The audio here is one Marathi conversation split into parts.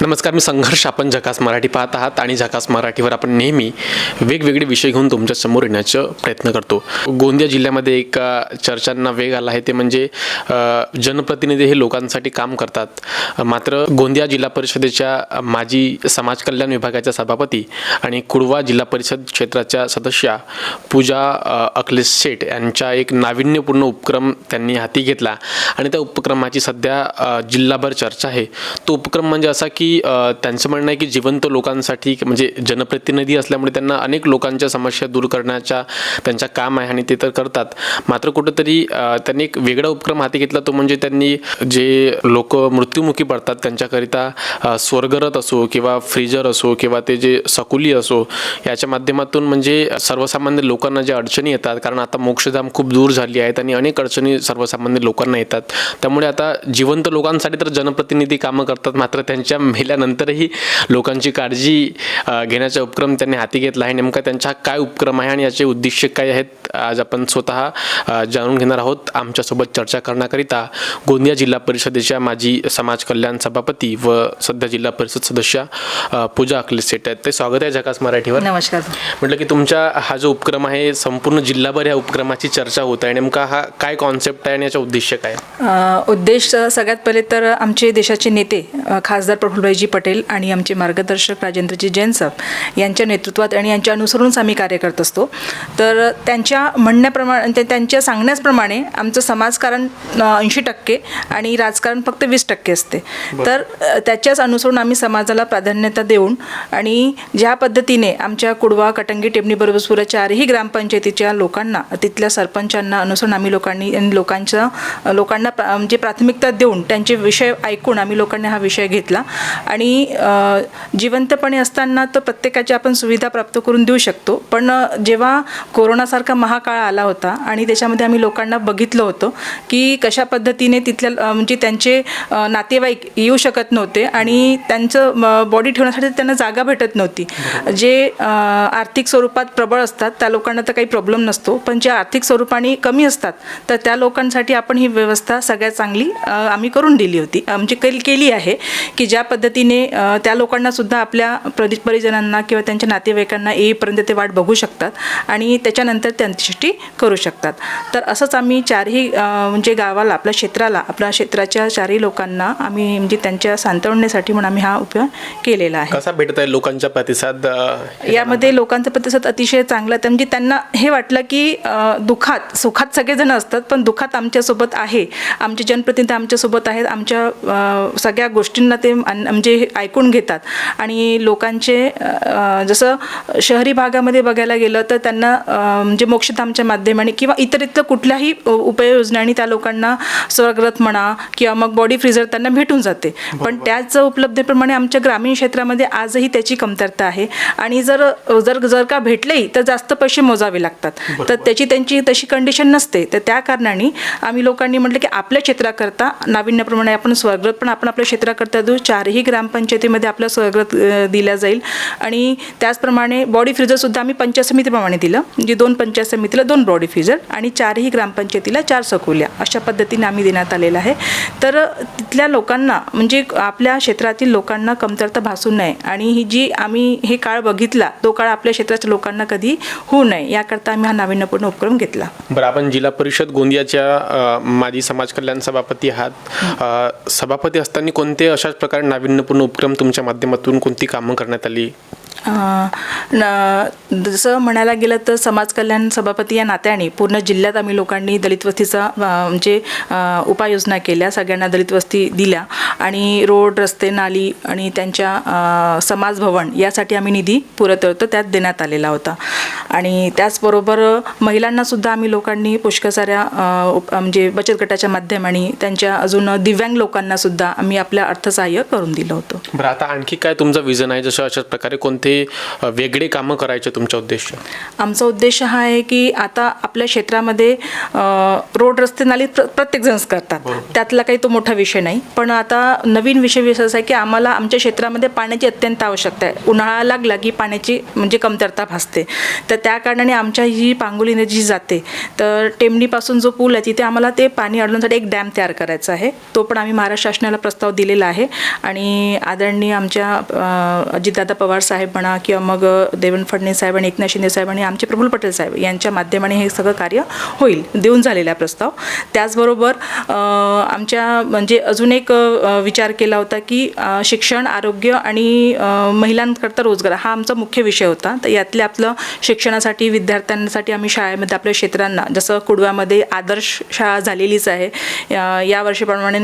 नमस्कार मी संघर्ष. आपण झकास मराठी पाहत आहात आणि झकास मराठीवर आपण नेहमी वेगवेगळे विषय घेऊन तुमच्यासमोर येण्याचा प्रयत्न करतो. गोंदिया जिल्ह्यामध्ये एक चर्चांना वेग आला आहे ते म्हणजे जनप्रतिनिधी हे लोकांसाठी काम करतात. मात्र गोंदिया जिल्हा परिषदेच्या माजी समाज कल्याण विभागाच्या सभापती आणि कुडवा जिल्हा परिषद क्षेत्राच्या सदस्या पूजा अखिलेश शेठ यांचा एक नाविन्यपूर्ण उपक्रम त्यांनी हाती घेतला. आणि त्या उपक्रमाची सध्या जिल्हाभर चर्चा आहे. तो उपक्रम म्हणजे असा की की त्यांचं म्हणणं आहे की जिवंत लोकांसाठी म्हणजे जनप्रतिनिधी असल्यामुळे त्यांना अनेक लोकांच्या समस्या दूर करण्याच्या त्यांचा काम आहे आणि ते तर करतात. मात्र कुठंतरी त्यांनी एक वेगळा उपक्रम हाती घेतला. तो म्हणजे त्यांनी जे लोक मृत्युमुखी पडतात त्यांच्याकरिता स्वर्गरत स्वर्गरथ असो किंवा फ्रीजर असो किंवा ते जे सकुली असो याच्या माध्यमातून म्हणजे सर्वसामान्य लोकांना ज्या अडचणी येतात कारण आता मोक्षधाम खूप दूर झाली आहेत आणि अनेक अडचणी सर्वसामान्य लोकांना येतात. त्यामुळे आता जिवंत लोकांसाठी तर जनप्रतिनिधी कामं करतात मात्र त्यांच्या मेल्यानंतरही लोकांची काळजी घेण्याचा उपक्रम त्यांनी हाती घेतला आहे. नेमका त्यांचा काय उपक्रम आहे आणि याचे उद्दिष्ट काय आहेत आज आपण स्वतः जाणून घेणार आहोत. आमच्यासोबत चर्चा करण्याकरिता गोंदिया जिल्हा परिषदेच्या माजी समाज कल्याण सभापती व सध्या जिल्हा परिषद सदस्य पूजा अखिलेश सेट आहेत. ते स्वागत आहे जकास मराठीवर. नमस्कार. म्हटलं की तुमचा हा जो उपक्रम आहे संपूर्ण जिल्हाभर या उपक्रमाची चर्चा होत आहे. नेमका हा काय कॉन्सेप्ट आहे आणि याचा उद्देश काय उद्देश सगळ्यात पहिले तर आमचे देशाचे नेते खासदार प्रफुल्लभाईजी पटेल आणि आमचे मार्गदर्शक राजेंद्रजी जैन साहेब यांच्या नेतृत्वात आणि यांच्या अनुसरूनच आम्ही कार्य करत असतो. तर त्यांच्या म्हणण्याप्रमाणे ते- त्यांच्या सांगण्याप्रमाणे आमचं समाजकारण ऐंशी टक्के आणि राजकारण फक्त वीस टक्के असते. तर त्याच्याच अनुसरून आम्ही समाजाला प्राधान्यता देऊन आणि ज्या पद्धतीने आमच्या कुडवा कटंगी टेपणी बरोबर चारही ग्रामपंचायतीच्या लोकांना तिथल्या सरपंचांना अनुसरून आम्ही लोकांनी लोकांच्या लोकांना म्हणजे प्राथमिकता देऊन त्यांचे विषय ऐकून आम्ही लोकांनी हा विषय घेतला. आणि जिवंतपणे असताना तर प्रत्येकाची आपण सुविधा प्राप्त करून देऊ शकतो. पण जेव्हा कोरोनासारखा महाकाळ आला होता आणि त्याच्यामध्ये आम्ही लोकांना बघितलं होतं की कशा पद्धतीने तिथल्या म्हणजे त्यांचे नातेवाईक येऊ शकत नव्हते आणि त्यांचं बॉडी ठेवण्यासाठी त्यांना जागा भेटत नव्हती. जे आर्थिक स्वरूपात प्रबळ असतात त्या लोकांना तर काही प्रॉब्लेम नसतो. पण जे आर्थिक स्वरूपाने कमी असतात तर त्या लोकांसाठी आपण ही व्यवस्था सगळ्यात चांगली आम्ही करून दिली होती. अ, म्हणजे केली केली आहे की ज्या पद्धतीने त्या लोकांना सुद्धा आपल्या परि परिजनांना किंवा त्यांच्या नातेवाईकांना येईपर्यंत ते वाट बघू शकतात आणि त्याच्यानंतर ते अंत्येष्टी करू शकतात. तर असंच आम्ही चारही म्हणजे गावाला आपल्या क्षेत्राला आपल्या क्षेत्राच्या चारही लोकांना आम्ही म्हणजे त्यांच्या सांत्वनेसाठी म्हणून आम्ही हा उपयोग केलेला आहे. कसा भेटत आहे लोकांचा प्रतिसाद यामध्ये लोकांचा प्रतिसाद अतिशय चांगला आहे. म्हणजे त्यांना हे वाटलं की दुःखात सुखात सगळेजण असतात पण दुःखात आमच्यासोबत आहे. आमचे जनप्रतिनिधी आमच्यासोबत आहेत. आमच्या सगळ्या गोष्टींना ते म्हणजे ऐकून घेतात. आणि लोकांचे जसं शहरी भागामध्ये बघायला गेलं तर त्यांना म्हणजे मोक्षधामच्या माध्यमाने किंवा इतर इतर कुठल्याही उपाययोजनांनी त्या लोकांना स्वर्गरथ म्हणा किंवा मग बॉडी फ्रीजर त्यांना भेटून जाते. पण त्याच उपलब्धतेप्रमाणे आमच्या ग्रामीण क्षेत्रामध्ये आजही त्याची कमतरता आहे. आणि जर जर जर का भेटलेही तर जास्त पैसे मोजावे लागतात. तर त्याची त्यांची तशी कंडिशन नसते. तर त्या कारणाने आम्ही लोकांनी म्हटलं की आपल्या क्षेत्राकरता नाविन्याप्रमाणे आपण स्वर्गरथ पण आपण आपल्या क्षेत्राकरता देऊ. चारही ग्रामपंचायतीमध्ये आपलं स्वागत दिल्या दिला जाईल. आणि त्याचप्रमाणे बॉडी फ्रीजरसुद्धा आम्ही पंचायत समितीप्रमाणे दिलं. म्हणजे दोन पंचायत समितीला दोन बॉडी फ्रीजर आणि चारही ग्रामपंचायतीला चार सकोल्या अशा पद्धतीने आम्ही देण्यात आलेला आहे. तर तिथल्या लोकांना म्हणजे आपल्या क्षेत्रातील लोकांना कमतरता भासू नये आणि ही जी आम्ही हे काळ बघितला तो काळ आपल्या क्षेत्राच्या लोकांना कधी होऊ नये याकरता आम्ही हा नाविन्यपूर्ण उपक्रम घेतला. बरं आपण जिल्हा परिषद गोंदियाच्या माजी समाज कल्याण सभापती आहात. सभापती असताना कोणते अशाच प्रकारे नाविन्यपूर्ण उपक्रम तुमच्या माध्यमातून कोणती कामं करण्यात आली? न- जसं म्हणायला गेलं तर समाज कल्याण सभापती या नात्याने पूर्ण जिल्ह्यात आम्ही लोकांनी दलित वस्तीचा म्हणजे उपाययोजना केल्या सगळ्यांना दलित वस्ती दिल्या आणि रोड रस्ते नाली आणि त्यांच्या समाजभवन समाज भवन यासाठी आम्ही निधी पुरत होतो त्यात देण्यात आलेला होता. आणि त्याचबरोबर महिलांनासुद्धा आम्ही लोकांनी पुष्कळ साऱ्या उप- म्हणजे बचत गटाच्या माध्यमाने त्यांच्या अजून दिव्यांग लोकांनासुद्धा आम्ही आपल्या अर्थसहाय्य करून दिलं होतं. बरं आता आणखी काय तुमचं विजन आहे? जसं अशाच प्रकारे कोणते अ, वेगळे कामं करायचे तुमचा उद्देश आमचा उद्देश हा आहे की आता आपल्या क्षेत्रामध्ये रोड रस्ते नाली प्र प्रत्येकजणच करतात. त्यातला काही तो मोठा विषय नाही. पण आता नवीन विषय विषय असा आहे की आम्हाला आमच्या क्षेत्रामध्ये पाण्याची अत्यंत आवश्यकता आहे. उन्हाळा लागला की पाण्याची म्हणजे कमतरता भासते. तर त्या कारणाने आमच्या ही पांगोली नदी जी जाते तर टेमणीपासून जो पूल आहे तिथे आम्हाला ते पाणी अडवण्यासाठी एक डॅम तयार करायचा आहे. तो पण आम्ही महाराष्ट्र शासनाला प्रस्ताव दिलेला आहे. आणि आदरणीय आमच्या अजितदादा पवार साहेब म्हणा किंवा मग देवेंद्र फडणवीस साहेब आणि एकनाथ शिंदे साहेब आणि आमचे प्रफुल्ल पटेल साहेब यांच्या माध्यमाने हे सगळं कार्य होईल देऊन झालेला आहे प्रस्ताव. त्याचबरोबर आमच्या म्हणजे अजून एक विचार केला होता की शिक्षण आरोग्य आणि महिलांकरता रोजगार हा आमचा मुख्य विषय होता. तर यातले आपलं शिक्षणासाठी विद्यार्थ्यांसाठी आम्ही शाळेमध्ये आपल्या क्षेत्रांना जसं कुडव्यामध्ये आदर्श शाळा झालेलीच आहे या- वर्षीप्रमाणे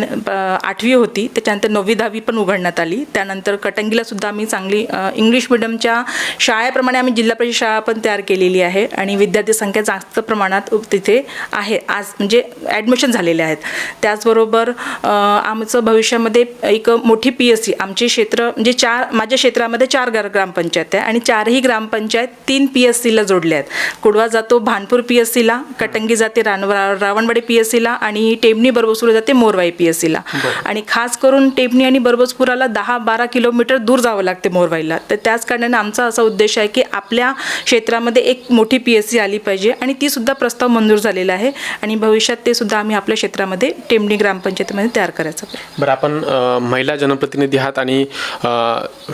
आठवी होती. त्याच्यानंतर नववी दहावी पण उघडण्यात आली. त्यानंतर कटंगीला सुद्धा आम्ही चांगली इंग्लिश मिडियम मिडियमच्या शाळेप्रमाणे आम्ही जिल्हा परिषद शाळा पण तयार केलेली आहे आणि विद्यार्थी संख्या जास्त प्रमाणात तिथे आहे. आज म्हणजे ॲडमिशन झालेले आहेत. त्याचबरोबर आमचं भविष्यामध्ये एक मोठी पी एस सी आमचे क्षेत्र म्हणजे चार माझ्या क्षेत्रामध्ये चार ग्रा ग्रामपंचायत आहे आणि चारही ग्रामपंचायत तीन पी एस सीला जोडल्या आहेत. कुडवा जातो भानपूर पी एस सीला कटंगी जाते रान रावणवाडी पी एस सीला आणि टेमणी बरबसपूर जाते मोरवाई पी एस सीला आणि खास करून टेमणी आणि बरबसपुराला दहा बारा किलोमीटर दूर जावं लागते मोरवाईला. तर त्याच कारणाने आमचा असा उद्देश आहे की आपल्या क्षेत्रामध्ये एक मोठी पी एस सी आली पाहिजे आणि ती सुद्धा प्रस्ताव मंजूर झालेला आहे आणि भविष्यात ते सुद्धा आम्ही आपल्या क्षेत्रामध्ये टेमणी ग्रामपंचायतीमध्ये तयार करायचं. बरं आपण महिला जनप्रतिनिधी आहात आणि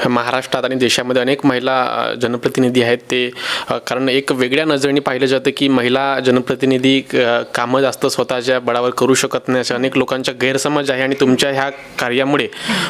महाराष्ट्रात आणि देशामध्ये अनेक महिला जनप्रतिनिधी आहेत. ते कारण एक वेगळ्या नजरेने पाहिलं जातं की महिला जनप्रतिनिधी कामं जास्त स्वतःच्या बळावर करू शकत नाही. अशा अनेक लोकांचा गैरसमज आहे आणि तुमच्या ह्या कार्यामुळे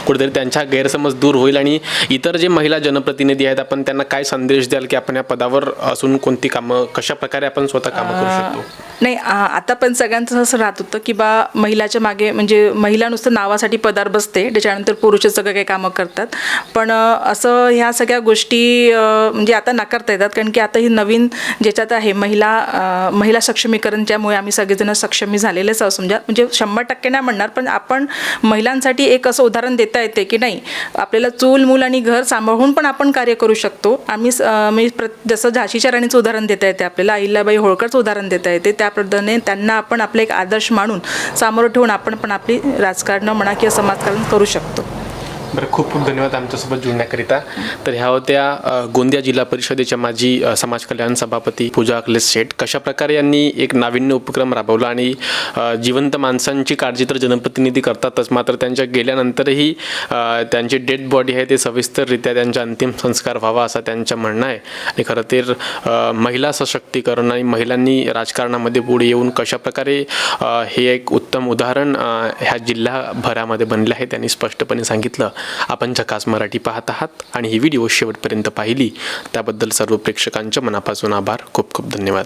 कुठेतरी त्यांचा गैरसमज दूर होईल आणि इतर जे महिला जनप्रतिनिधी आहेत आपण त्यांना काय संदेश द्याल की आपण या पदावर असून कोणती कामं कशा प्रकारे आपण स्वतः कामं करू शकतो? नाही आता पण सगळ्यांचं असं राहत होतं की बा महिलाच्या मागे म्हणजे महिला नुसतं नावासाठी पदार बसते त्याच्यानंतर पुरुषच सगळं काही कामं करतात. पण असं ह्या सगळ्या गोष्टी म्हणजे आता नाकारता येतात कारण की आता ही नवीन ज्याच्यात आहे महिला महिला सक्षमीकरण ज्यामुळे आम्ही सगळेजण सक्षमी झालेलेच असं म्हणजे म्हणजे शंभर टक्के नाही म्हणणार पण आपण महिलांसाठी एक असं उदाहरण देता येते की नाही आपल्याला चूल मूल आणि घर सांभाळून पण आपण कार्य करू शकतो. आम्ही स- प्र जसं झाशीच्या राणीचं उदाहरण देता येते आपल्याला अहिल्याबाई होळकरचं उदाहरण देता येते त्या पद्धतीने त्यांना आपण आपले एक आदर्श मानून सामोरं ठेवून आपण पण आपली राजकारणं म्हणा किंवा समाजकारण करू शकतो. बरं खूप खूप धन्यवाद आमच्यासोबत जुळण्याकरिता. तर ह्या होत्या गोंदिया जिल्हा परिषदेच्या माजी समाज कल्याण सभापती पूजा अखिलेश शेठ. कशा प्रकारे यांनी एक नाविन्य उपक्रम राबवला आणि जिवंत माणसांची काळजी तर जनप्रतिनिधी करतातच मात्र त्यांच्या गेल्यानंतरही त्यांचे त्यांची डेड बॉडी आहे ते सविस्तररित्या त्यांचा अंतिम संस्कार व्हावा असं त्यांचं म्हणणं आहे. आणि खरं तर महिला सशक्तीकरण आणि महिलांनी राजकारणामध्ये पुढे येऊन कशाप्रकारे हे एक उत्तम उदाहरण ह्या जिल्हाभरामध्ये बनले आहे त्यांनी स्पष्टपणे सांगितलं. आपण झकास मराठी पाहत आहात आणि ही व्हिडिओ शेवटपर्यंत पाहिली. त्याबद्दल सर्व प्रेक्षकांच्या मनापासून आभार. खूप खूप धन्यवाद.